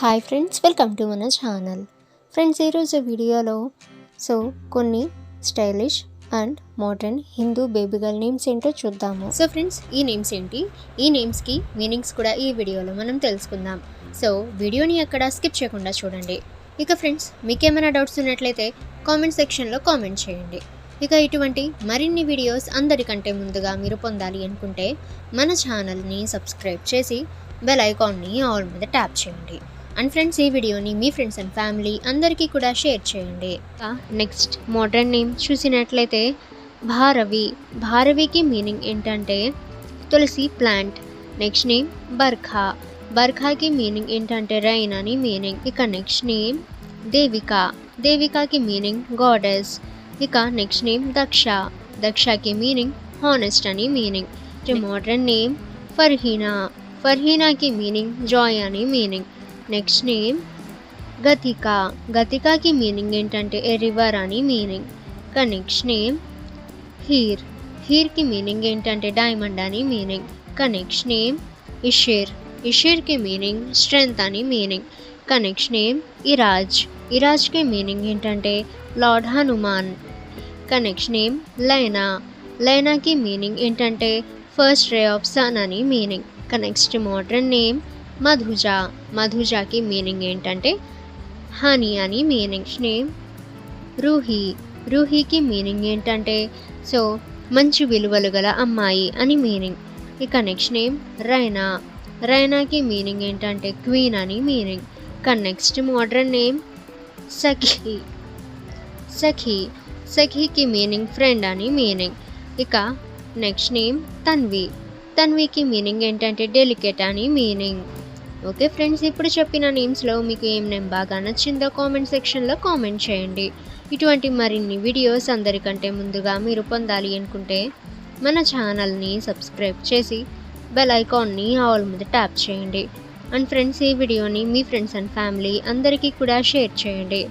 Hi friends welcome to మన channel. Friends ఈరోజు వీడియోలో సో కొన్ని stylish and modern Hindu baby girl names ఏంటో చూద్దాము. సో ఫ్రెండ్స్ ఈ నేమ్స్ ఏంటి? ఈ నేమ్స్కి మీనింగ్స్ కూడా ఈ వీడియోలో మనం తెలుసుకుందాం. సో వీడియోని అక్కడ స్కిప్ చేయకుండా చూడండి. ఇక ఫ్రెండ్స్ మీకేమైనా డౌట్స్ ఉన్నట్లయితే కామెంట్ సెక్షన్లో కామెంట్ చేయండి. ఇక ఇటువంటి మరిన్ని వీడియోస్ అందరికంటే ముందుగా మీరు పొందాలి అనుకుంటే మన ఛానల్ని సబ్స్క్రైబ్ చేసి బెల్ ఐకాన్ని ఆల్ మీద ట్యాప్ చేయండి. అండ్ ఫ్రెండ్స్ ఈ వీడియోని మీ ఫ్రెండ్స్ అండ్ ఫ్యామిలీ అందరికీ కూడా షేర్ చేయండి. నెక్స్ట్ మోడర్న్ నేమ్ చూసినట్లయితే భారవి. భారవికి మీనింగ్ ఏంటంటే tulsi plant next name Barkha. బర్ఖాకి meaning ఏంటంటే రైన్ అని మీనింగ్ ఇక నెక్స్ట్ నేమ్ దేవిక. దేవికాకి మీనింగ్ గాడెస్ ఇక నెక్స్ట్ నేమ్ దక్ష. దక్షకి మీనింగ్ హానెస్ట్ అని మీనింగ్ మోడర్న్ నేమ్ ఫర్హీనా. ఫర్హీనాకి మీనింగ్ జాయ్ అని మీనింగ్ నెక్స్ట్ నేమ్ గతిక గతికాకి మీనింగ్ ఏంటంటే ఏ రివర్ అని మీనింగ్ ఇంకా నెక్స్ట్ నేమ్ హీర్ హీర్కి మీనింగ్ ఏంటంటే డైమండ్ అని మీనింగ్ ఇంకా నెక్స్ట్ నేమ్ ఇషిర్ ఇషిర్కి మీనింగ్ స్ట్రెంగ్త్ అని మీనింగ్ ఇంకా నెక్స్ట్ నేమ్ ఇరాజ్ ఇరాజ్కి మీనింగ్ ఏంటంటే లార్డ్ హనుమాన్ ఇంకా నెక్స్ట్ నేమ్ లైనా లైనాకి మీనింగ్ ఏంటంటే ఫస్ట్ రే ఆఫ్ సన్ అని మీనింగ్ ఇంకా నెక్స్ట్ మోడర్న్ నేమ్ మధుజ మధుజాకి మీనింగ్ ఏంటంటే హనీ అని మీనింగ్ నేమ్ రూహి రూహికి మీనింగ్ ఏంటంటే సో మంచి విలువలు గల అమ్మాయి అని మీనింగ్ ఇక నెక్స్ట్ నేమ్ రైనా. రైనాకి మీనింగ్ ఏంటంటే క్వీన్ అని మీనింగ్ ఇక next modern name Sakhi. Sakhi సఖీకి meaning friend అని మీనింగ్ ఇక నెక్స్ట్ నేమ్ తన్వి. తన్వికి మీనింగ్ ఏంటంటే డెలికేట్ అని మీనింగ్ ఓకే ఫ్రెండ్స్ ఇప్పుడు చెప్పిన నేమ్స్లో మీకు ఏం నేమ్ బాగా నచ్చిందో కామెంట్ సెక్షన్లో కామెంట్ చేయండి. ఇటువంటి మరిన్ని వీడియోస్ అందరికంటే ముందుగా మీరు పొందాలి అనుకుంటే మన ఛానల్ని సబ్స్క్రైబ్ చేసి బెల్ ఐకాన్ని ఆల్ మీద ట్యాప్ చేయండి. అండ్ ఫ్రెండ్స్ ఈ వీడియోని మీ ఫ్రెండ్స్ అండ్ ఫ్యామిలీ అందరికీ కూడా షేర్ చేయండి.